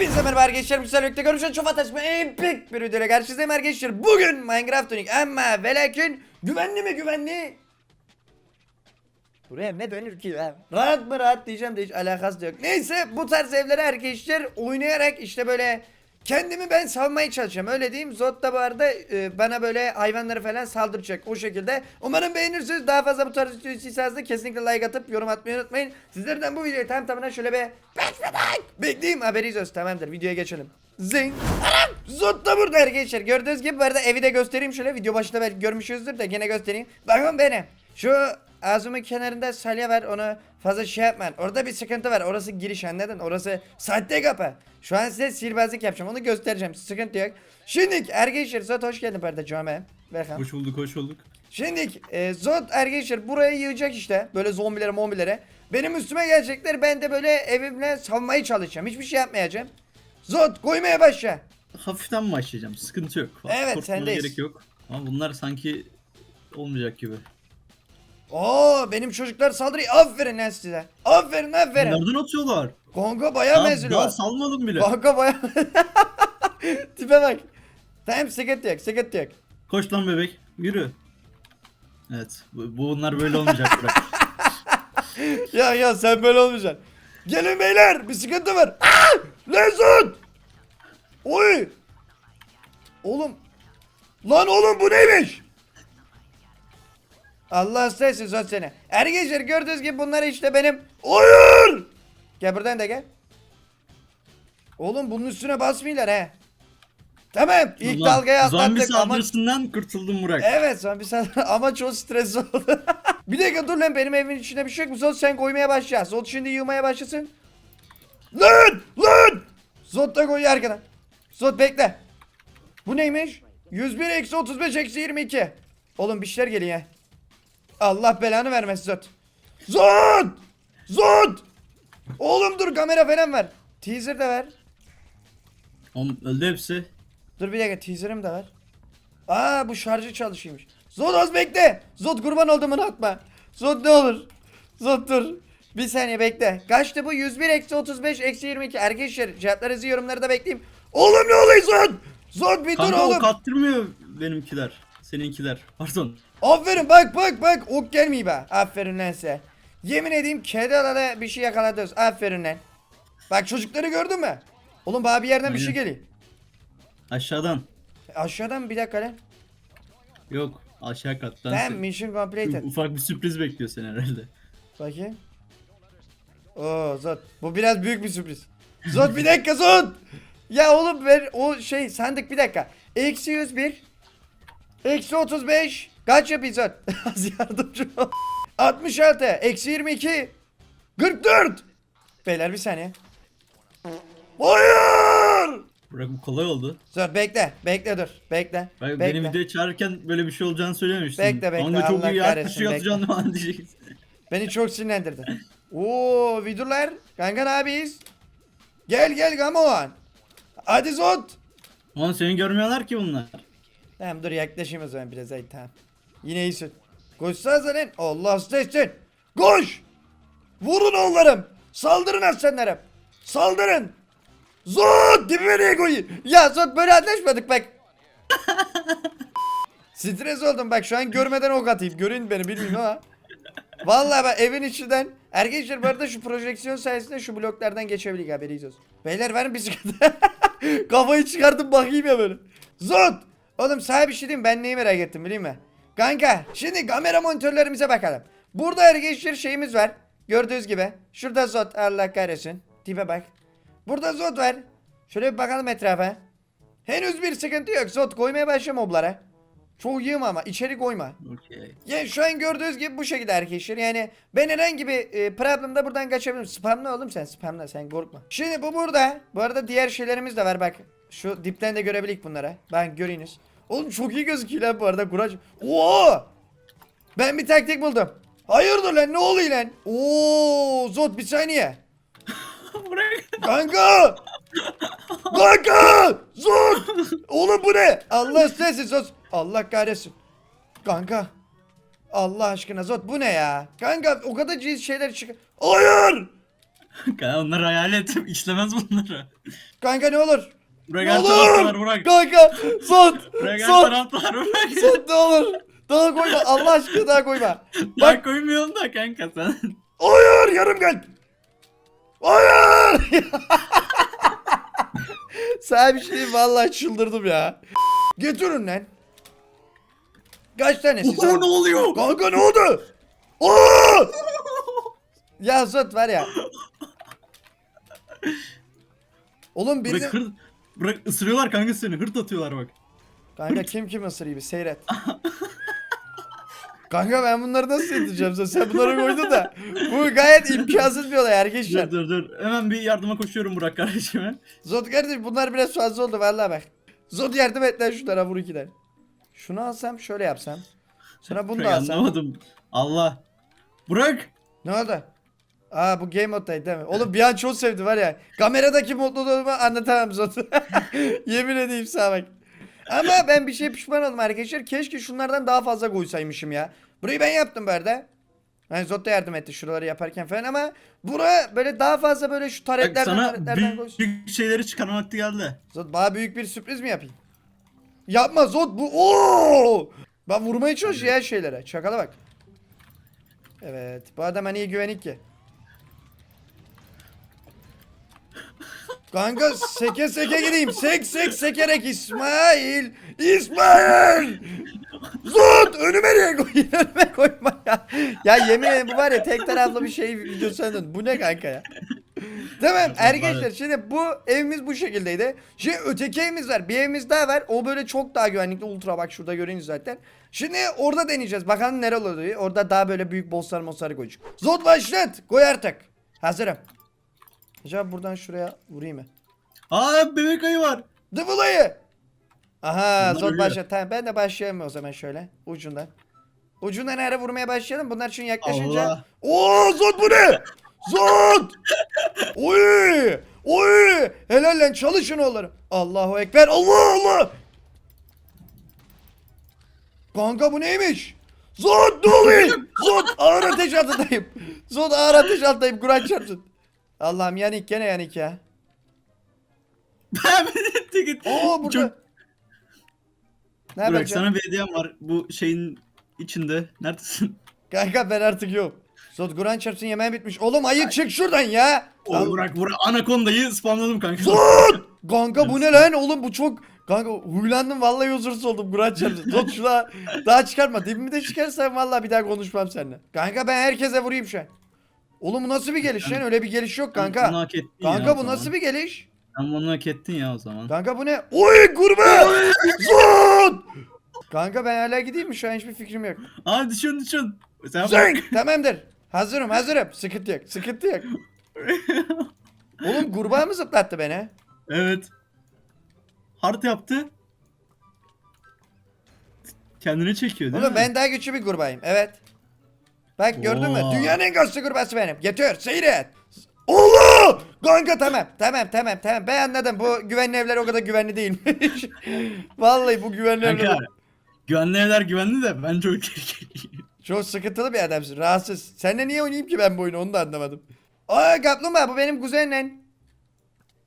Hepinize merhaba arkadaşlar. Güzel birlikte görüşen çok fantastik epik bir videoyla karşınızdayım arkadaşlar. Bugün Minecraft Unique ama ve lakin güvenli mi güvenli? Buraya ne dönür ki ya? Rahat mı rahat diyeceğim de hiç alakası yok. Neyse bu tarz evlere arkadaşlar oynayarak işte böyle kendimi ben savmaya çalışacağım öyle diyeyim. Zot da bu arada e, bana böyle hayvanları falan saldıracak o şekilde. Umarım beğenirsiniz. Daha fazla bu tarz video istiyorsanız da kesinlikle like atıp yorum atmayı unutmayın. Sizlerden bu videoyu tam tamına şöyle bir 5 like bekleyeyim haberiniz olsun tamamdır videoya geçelim. Zing. Anam! Zot da burada arkadaşlar. Gördüğünüz gibi bu arada evi de göstereyim şöyle. Video başında belki görmüşüzdür de gene göstereyim. Bakın benim. Şu ağzımın kenarında salya var onu fazla şey yapmayın. Orada bir sıkıntı var. Orası giriş anladın? Orası sahte kapı. Şu an size sihirbazlık yapacağım. Onu göstereceğim. Sıkıntı yok. Şimdi arkadaşlar Zot hoş geldin Perde Came. Welcome. Hoş bulduk, hoş bulduk. Şimdi e, Zod arkadaşlar buraya yığacak işte. Böyle zombilere mombilere. Benim üstüme gelecekler. Ben de böyle evimle savunmaya çalışacağım. Hiçbir şey yapmayacağım. Zod koymaya başla. Hafiften başlayacağım, sıkıntı yok. Evet, sendeyiz. gerek yok. Ama bunlar sanki olmayacak gibi. Oo benim çocuklar saldırıyor. Aferin lan size. Aferin aferin. Nereden atıyorlar? Kongo bayağı Ya, daha var. salmadım bile. Kongo bayağı... Tipe bak. Tamam sıkıntı yok sıkıntı yok. Koş lan bebek, yürü. Evet, bu, bu bunlar böyle olmayacak bırak. Ya ya sen böyle olmayacaksın. Gelin beyler bir sıkıntı var. Aa! Lan Zod! Oy! Oğlum. Lan oğlum bu neymiş? Allah sevsin Zod seni. Arkadaşlar gördüğünüz gibi bunlar işte benim. Hayır! Gel buradan da gel. Oğlum bunun üstüne basmıyorlar he. Tamam ilk dalgaya Zombi atlattık ama... saldırısından kurtuldum Burak. Evet zombi saldırı ama çok stresli oldu. bir dakika dur lan benim evimin içinde bir şey yok mu? Zod sen koymaya başla. Zod şimdi yığmaya başlasın. Lan! Lan! Zod da koyuyor arkadan. Zod bekle. Bu neymiş? 101 eksi 35 eksi 22. Oğlum bir şeyler geliyor. ya. Allah belanı vermesin Zod. Zod! Zod! Oğlum dur kamera falan ver. Teaser de ver. Oğlum, öldü hepsi. Dur bir dakika teaser'ım da var. Aa bu şarjı çalışıyormuş. Zod az bekle. Zod kurban olduğumu atma. Zod ne olur. Zod dur. Bir saniye bekle. Kaçtı bu? 101 eksi 35 eksi 22. Arkadaşlar cevaplarınızı yorumlarda bekleyeyim. Oğlum ne oluyor Zod? Zod bir dur Kanka oğlum. ok attırmıyor benimkiler. Seninkiler. Pardon. Aferin bak bak bak. Ok gelmiyor be. Aferin lan size. Yemin edeyim kedi alana bir şey yakaladınız. Aferin lan. Bak çocukları gördün mü? Oğlum bana bir yerden bir şey geliyor. Aşağıdan. Aşağıdan bir dakika lan. Yok, aşağı kattan. Tamam mission completed. Ufak bir sürpriz bekliyor seni herhalde. Bakayım. Oo Zot. Bu biraz büyük bir sürpriz. Zot bir dakika Zot. Ya oğlum ver o şey sandık bir dakika. Eksi 101. Eksi 35. Kaç Zot? Az yardımcı ol. 66. Eksi 22. 44. Beyler bir saniye. Hayır. Burak bu kolay oldu. Zot bekle. Bekle dur. Bekle. Ben bekle. beni videoya çağırırken böyle bir şey olacağını söylememiştin. Bekle, bekle, Kanka çok Allah iyi kahretsin, yaklaşıyor atacaksın falan diyeceksin. Beni çok sinirlendirdi. Oo vidurlar. Kanka ne yapıyoruz? Gel gel come on. Hadi Zot. Oğlum seni görmüyorlar ki bunlar. Tamam dur yaklaşayım o zaman biraz ay tamam. Yine iyisin. Koşsanıza lan. Allah istesin. Koş. Vurun oğullarım. Saldırın aslanlarım. Saldırın. Zot dibime niye koyayım? Ya Zot böyle anlaşmadık bak. Stres oldum bak şu an görmeden ok atayım. Görün beni bilmiyorum ama. Vallahi ben evin içinden Arkadaşlar bu arada şu projeksiyon sayesinde şu bloklardan geçebiliyor haberiniz olsun. Beyler verin bir sıkıntı. Kafayı çıkardım bakayım ya böyle. Zot! Oğlum sana bir şey diyeyim ben neyi merak ettim bileyim mi? Kanka şimdi kamera monitörlerimize bakalım. Burada arkadaşlar şeyimiz var. Gördüğünüz gibi. Şurada Zot Allah kahretsin. Tipe bak. Burada Zot var. Şöyle bir bakalım etrafa. Henüz bir sıkıntı yok. Zot koymaya başla moblara. Çok yığma ama içeri koyma. Okey. Yani şu an gördüğünüz gibi bu şekilde arkadaşlar. Yani ben herhangi bir e, problemde buradan kaçabilirim. Spamla oğlum sen spamla sen korkma. Şimdi bu burada. Bu arada diğer şeylerimiz de var bak. Şu dipten de görebilik bunlara. Ben göreyiniz. Oğlum çok iyi gözüküyor lan bu arada kuraç. Oo! Ben bir taktik buldum. Hayırdır lan ne oluyor lan? Oo, Zot bir saniye. Burak. Kanka! Kanka! Zot! Oğlum bu ne? Allah istesin Zot. Allah kahretsin. Kanka. Allah aşkına Zot bu ne ya? Kanka o kadar cins şeyler çık. Hayır! Kanka onlar hayalet işlemez bunları. Kanka ne olur. Olur. taraftar bırak. Kanka. Buraya gel Zot. taraftar bırak. Zot ne olur. Daha koyma Allah aşkına daha koyma. Ya koymuyorsun da kanka sen. Hayır yarım gel. Hayır. Sana bir şey vallahi çıldırdım ya. Götürün lan. Kaç tanesi? Oha ne oluyor? Kanka ne oldu? Aa! ya Zot var ya. Oğlum birini... Bırak ısırıyorlar kanka seni hırt atıyorlar bak. Kanka kim kim ısırıyor bir seyret. Kanka ben bunları nasıl yedireceğim sen? Sen bunları koydun da. Bu gayet imkansız bir olay arkadaşlar. Dur dur dur. Hemen bir yardıma koşuyorum Burak kardeşime. Zod kardeş bunlar biraz fazla oldu vallahi bak. Zod yardım et lan şunlara vur ikiden. Şunu alsam şöyle yapsam. Sonra bunu da Burak alsam. anlamadım. Allah. Burak. Ne oldu? Aa bu game moddaydı değil mi? Oğlum bir an çok sevdi var ya. Kameradaki mutluluğumu anlatamam Zod. Yemin edeyim sana bak. Ama ben bir şey pişman oldum arkadaşlar. Keşke şunlardan daha fazla koysaymışım ya. Burayı ben yaptım bu arada. Yani Zod da yardım etti şuraları yaparken falan ama bura böyle daha fazla böyle şu Bak taretlerden sana taretlerden büyük, koysun. büyük şeyleri çıkarma vakti geldi. Zod bana büyük bir sürpriz mi yapayım? Yapma Zod bu. Oo! Ben vurmaya çalışıyor ya şeylere. Çakala bak. Evet. Bu adam hani iyi güvenik ki. Kanka seke seke gideyim. Sek sek sekerek İsmail. İsmail. Zod önüme niye koyun? Önüme koyma ya. Ya yemin ederim bu var ya tek taraflı bir şey videosu dön. Bu ne kanka ya? Tamam arkadaşlar şimdi bu evimiz bu şekildeydi. Şimdi öteki evimiz var. Bir evimiz daha var. O böyle çok daha güvenlikli. Ultra bak şurada görüyorsunuz zaten. Şimdi orada deneyeceğiz. Bakalım nere oluyor. Orada daha böyle büyük bosslar mosları koyacak. Zod başlat. Koy artık. Hazırım. Acaba buradan şuraya vurayım mı? Aa bebek ayı var. Dıvılayı. Aha Bunlar Zod ölüyor. başlat. Tamam ben de başlayayım o zaman şöyle. Ucundan. Ucundan nereye vurmaya başlayalım. Bunlar için yaklaşınca. Allah. Oo Zod bu ne? Zod! Oy! Oy! Helal lan çalışın oğullarım. Allahu Ekber. Allah Allah! Kanka bu neymiş? Zod ne oluyor? Zod ağır ateş altındayım. Zod ağır ateş altındayım. Kur'an çarpsın. Allah'ım yanik gene yanik ya. Oo burada. Çok- Ne Burak yapacağım? sana bir hediyem var. Bu şeyin içinde. Neredesin? Kanka ben artık yok. Zod Kur'an çarpsın yemeğim bitmiş. Oğlum ayı çık şuradan ya. Oy Burak Burak Anaconda'yı spamladım kanka. Zod! Kanka bu ne lan oğlum bu çok Kanka huylandım vallahi huzursuz oldum Kur'an çarpsın. Zod şuna daha çıkarma. Dibimi de çıkarsan vallahi bir daha konuşmam seninle. Kanka ben herkese vurayım şu an. Oğlum bu nasıl bir geliş lan? Öyle bir geliş yok Bunu kanka. hak ettin ya Kanka o bu zaman. nasıl bir geliş? Sen bunu hak ettin ya o zaman. Kanka bu ne? Oy kurban! Zod! Kanka ben hala gideyim mi? Şu an hiçbir fikrim yok. Aa düşün düşün. Sen Zeng! Tamamdır. Hazırım hazırım. Sıkıntı yok. Sıkıntı yok. Oğlum kurbağa mı zıplattı beni? Evet. Hard yaptı. Kendine çekiyor değil Oğlum mi? ben daha güçlü bir kurbağayım. Evet. Bak gördün mü? Oo. Dünyanın en güçlü kurbağası benim. Getir seyret. Allah! Kanka tamam tamam tamam tamam ben anladım bu güvenli evler o kadar güvenli değilmiş. Vallahi bu güvenli Kanka. evler Güvenli evler güvenli de ben çok tehlikeliyim. çok sıkıntılı bir adamsın rahatsız. Seninle niye oynayayım ki ben bu oyunu onu da anlamadım. Aa kaplumbağa bu benim kuzenim lan.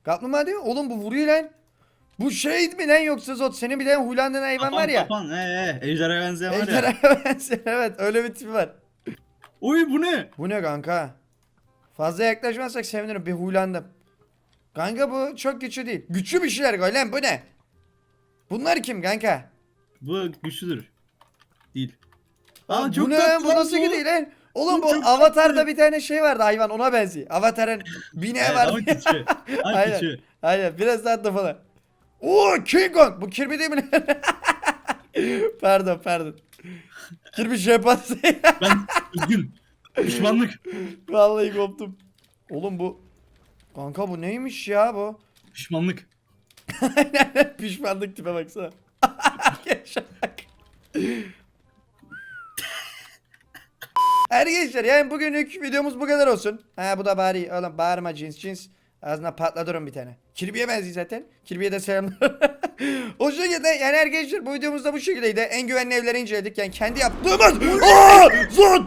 Kaplumbağa değil mi? Oğlum bu vuruyor lan. Bu şey mi lan yoksa Zot senin bir tane huylandığın hayvan var ya. Kapan ee, ee, ejderhaya benzeyen var ya. Ejderhaya benziyor, evet öyle bir tipi var. Oy bu ne? Bu ne kanka? Fazla yaklaşmazsak sevinirim. Bir huylandım. Kanka bu çok güçlü değil. Güçlü bir şeyler koy lan bu ne? Bunlar kim kanka? Bu güçlüdür. Değil. Aa, Aa, bu çok ne tatlı bu nasıl bu. gidiyor lan? Oğlum Bu bu Avatar'da tatlı. bir tane şey vardı hayvan ona benziyor. Avatar'ın bineği vardı. ama Aynen. küçüğü. Aynen biraz daha da falan. Oo King Kong. Bu Kirby değil mi? pardon pardon. Kirby şempanze. Ben üzgün. Pişmanlık. Vallahi koptum. Oğlum bu Kanka bu neymiş ya bu? Pişmanlık. Aynen pişmanlık tipe baksana. Yaşamak. Arkadaşlar yani bugünlük videomuz bu kadar olsun. Ha bu da bari oğlum bağırma cins cins. Ağzına patlatırım bir tane. Kirby'ye benziyor zaten. Kirby'ye de selamlar. o şekilde yani arkadaşlar bu videomuz da bu şekildeydi. En güvenli evleri inceledik. Yani kendi yaptığımız... Aa! Zot!